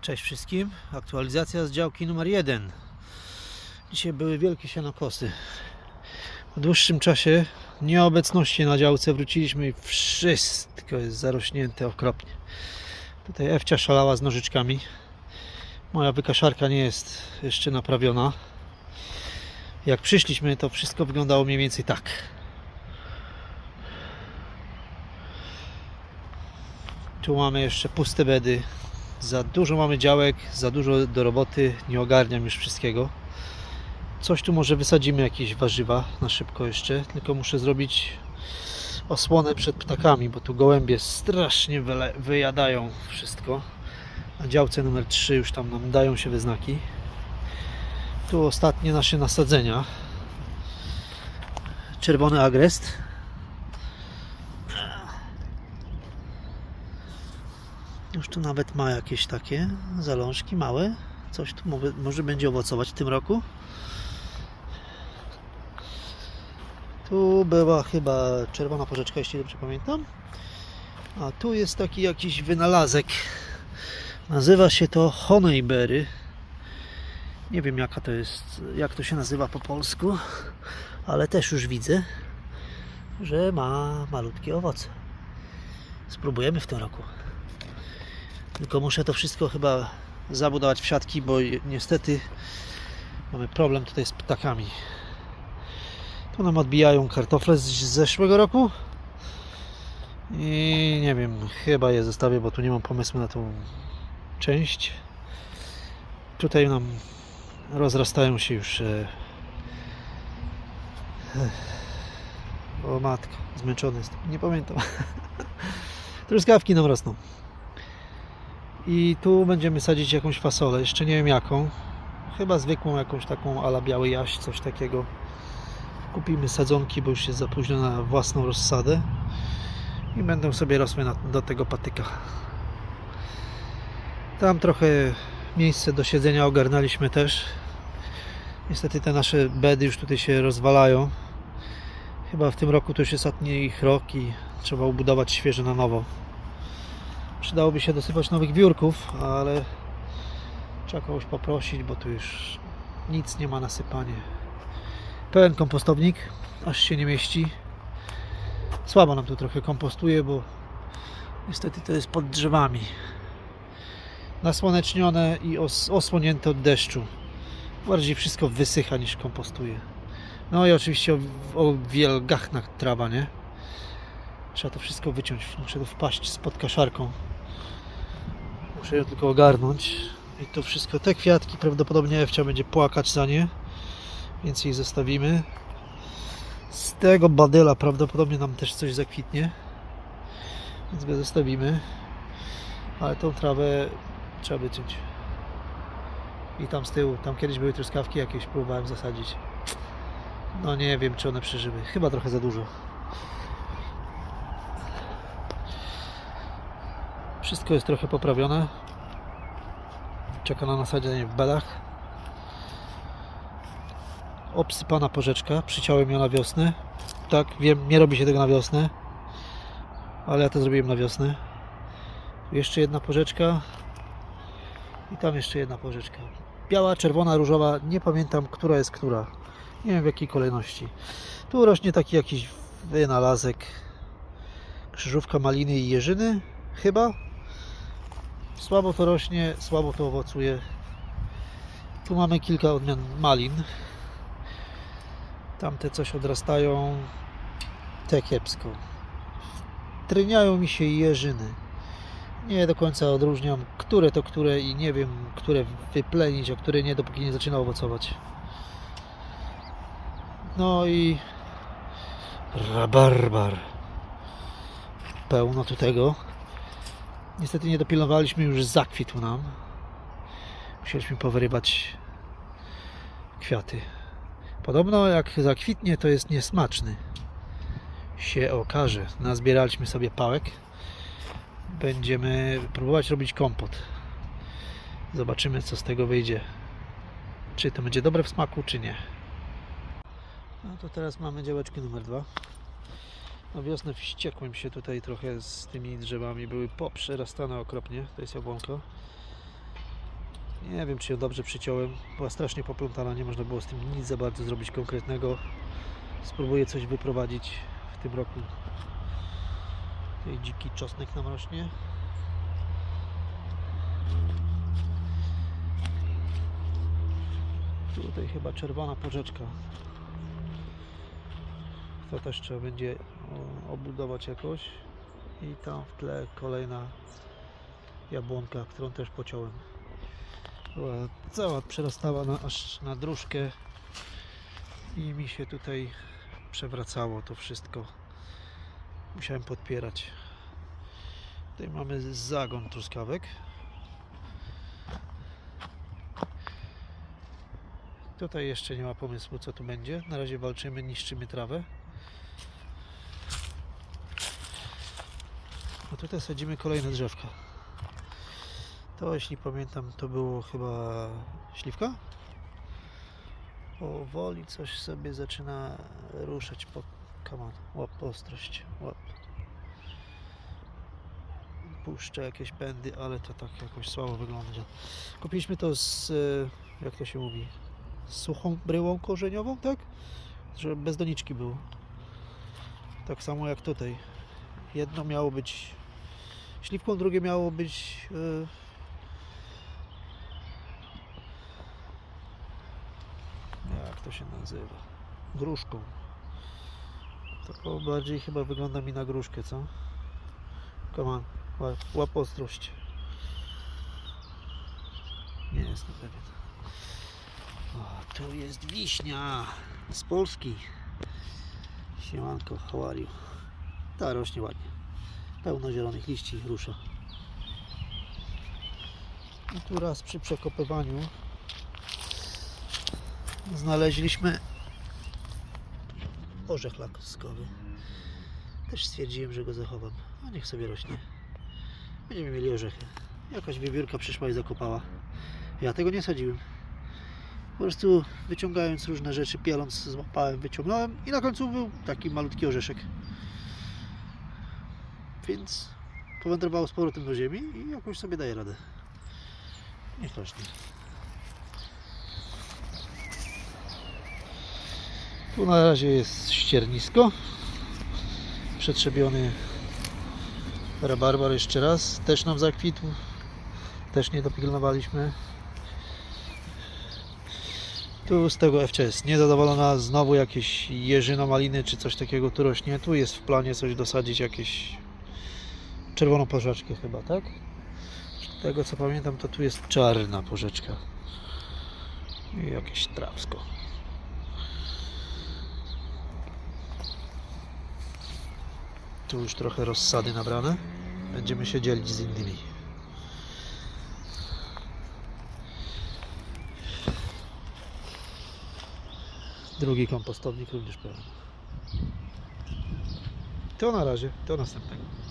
Cześć wszystkim. Aktualizacja z działki numer 1. Dzisiaj były wielkie sianokosy. Po dłuższym czasie nieobecności na działce wróciliśmy i wszystko jest zarośnięte okropnie. Tutaj Ewcia szalała z nożyczkami. Moja wykaszarka nie jest jeszcze naprawiona. Jak przyszliśmy, to wszystko wyglądało mniej więcej tak. Tu mamy jeszcze puste bedy. Za dużo mamy działek, za dużo do roboty, nie ogarniam już wszystkiego. Coś tu może wysadzimy, jakieś warzywa na szybko jeszcze, tylko muszę zrobić osłonę przed ptakami, bo tu gołębie strasznie wyjadają wszystko. Na działce numer 3 już tam nam dają się wyznaki. Tu ostatnie nasze nasadzenia. Czerwony agrest. Już tu nawet ma jakieś takie zalążki małe. Coś tu może, może będzie owocować w tym roku. Tu była chyba czerwona porzeczka, jeśli dobrze pamiętam. A tu jest taki jakiś wynalazek. Nazywa się to honeyberry. Nie wiem jaka to jest, jak to się nazywa po polsku, ale też już widzę, że ma malutkie owoce. Spróbujemy w tym roku. Tylko muszę to wszystko chyba zabudować w siatki, bo niestety mamy problem tutaj z ptakami. Tu nam odbijają kartofle z zeszłego roku. I nie wiem, chyba je zostawię, bo tu nie mam pomysłu na tą część. Tutaj nam rozrastają się już. e, O matko, zmęczony jestem. Nie pamiętam. Truskawki nam rosną. I tu będziemy sadzić jakąś fasolę, jeszcze nie wiem jaką. Chyba zwykłą jakąś taką ala biały jaś, coś takiego. Kupimy sadzonki, bo już jest za późno na własną rozsadę. I będą sobie rosły na, do tego patyka. Tam trochę miejsce do siedzenia ogarnęliśmy też. Niestety te nasze bedy już tutaj się rozwalają. Chyba w tym roku to już jest ostatni ich rok i trzeba ubudować świeże na nowo. Przydałoby się dosypać nowych biurków, ale trzeba kogoś poprosić, bo tu już nic nie ma na sypanie. Pełen kompostownik, aż się nie mieści. Słabo nam tu trochę kompostuje, bo niestety to jest pod drzewami. Nasłonecznione i os- osłonięte od deszczu. Bardziej wszystko wysycha niż kompostuje. No i oczywiście o, o wielgachna trawa, nie? Trzeba to wszystko wyciąć. Muszę tu wpaść z podkaszarką. Muszę ją tylko ogarnąć. I to wszystko, te kwiatki prawdopodobnie Ewcia będzie płakać za nie. Więc jej zostawimy. Z tego badyla prawdopodobnie nam też coś zakwitnie. Więc go zostawimy. Ale tą trawę trzeba wyciąć. I tam z tyłu, tam kiedyś były truskawki jakieś, próbowałem zasadzić. No nie wiem, czy one przeżyły. Chyba trochę za dużo. Wszystko jest trochę poprawione. Czeka na nasadzenie w belach. Obsypana porzeczka. Przyciąłem ją na wiosnę. Tak, wiem, nie robi się tego na wiosnę. Ale ja to zrobiłem na wiosnę. Jeszcze jedna porzeczka. I tam jeszcze jedna porzeczka. Biała, czerwona, różowa. Nie pamiętam, która jest która. Nie wiem w jakiej kolejności. Tu rośnie taki jakiś wynalazek. Krzyżówka maliny i jeżyny. Chyba. Słabo to rośnie, słabo to owocuje. Tu mamy kilka odmian malin. Tamte coś odrastają. Te kiepsko. Tryniają mi się jeżyny. Nie do końca odróżniam, które to które i nie wiem, które wyplenić, a które nie, dopóki nie zaczyna owocować. No i rabarbar. Pełno tu tego. Niestety nie dopilnowaliśmy, już zakwitł nam. Musieliśmy powyrywać kwiaty. Podobno jak zakwitnie, to jest niesmaczny. Się okaże. Nazbieraliśmy sobie pałek. Będziemy próbować robić kompot. Zobaczymy, co z tego wyjdzie. Czy to będzie dobre w smaku, czy nie. No to teraz mamy działeczkę numer dwa. Na wiosnę wściekłem się tutaj trochę z tymi drzewami. Były poprzerastane okropnie. To jest jabłonko. Nie wiem, czy ją dobrze przyciąłem. Była strasznie poplątana, nie można było z tym nic za bardzo zrobić konkretnego. Spróbuję coś wyprowadzić w tym roku. Tutaj dziki czosnek nam rośnie. Tutaj chyba czerwona porzeczka. To też trzeba będzie o, obudować jakoś. I tam w tle kolejna jabłonka, którą też pociąłem. Była cała przerastała na, aż na dróżkę i mi się tutaj przewracało to wszystko. Musiałem podpierać. Tutaj mamy zagon truskawek. Tutaj jeszcze nie ma pomysłu co tu będzie. Na razie walczymy, niszczymy trawę. Tutaj sadzimy kolejne drzewka. To jeśli pamiętam to było chyba śliwka? Powoli coś sobie zaczyna ruszać po kaman. Łap ostrość. Łap. Puszczę jakieś pędy, ale to tak jakoś słabo wygląda. Kupiliśmy to z, e, jak to się mówi, suchą bryłą korzeniową, tak? Żeby bez doniczki było. Tak samo jak tutaj. Jedno miało być śliwką, drugie miało być e, jak to się nazywa? Gruszką. To bardziej chyba wygląda mi na gruszkę, co? Come on, łap, ostrość. Nie jestem pewien. O, tu jest wiśnia z Polski. Siemanko, how? Ta rośnie ładnie. Pełno zielonych liści rusza. I tu raz przy przekopywaniu znaleźliśmy orzech laskowy. Też stwierdziłem, że go zachowam. A niech sobie rośnie. Będziemy mieli orzechy. Jakaś wiewiórka przyszła i zakopała. Ja tego nie sadziłem. Po prostu wyciągając różne rzeczy, pieląc, złapałem, wyciągnąłem i na końcu był taki malutki orzeszek. Więc powędrowało z powrotem do ziemi i jakoś sobie daje radę. Niech rośnie. Tu na razie jest ściernisko. Przetrzebiony rabarbar jeszcze raz. Też nam zakwitł. Też nie dopilnowaliśmy. Tu z tego FCS niezadowolona. Znowu jakieś jeżyno maliny czy coś takiego tu rośnie. Tu jest w planie coś dosadzić jakieś czerwoną porzeczkę chyba, tak? Z tego co pamiętam to tu jest czarna porzeczka. I jakieś trawsko. Tu już trochę rozsady nabrane. Będziemy się dzielić z innymi. Drugi kompostownik również pełen. To na razie, do następnego.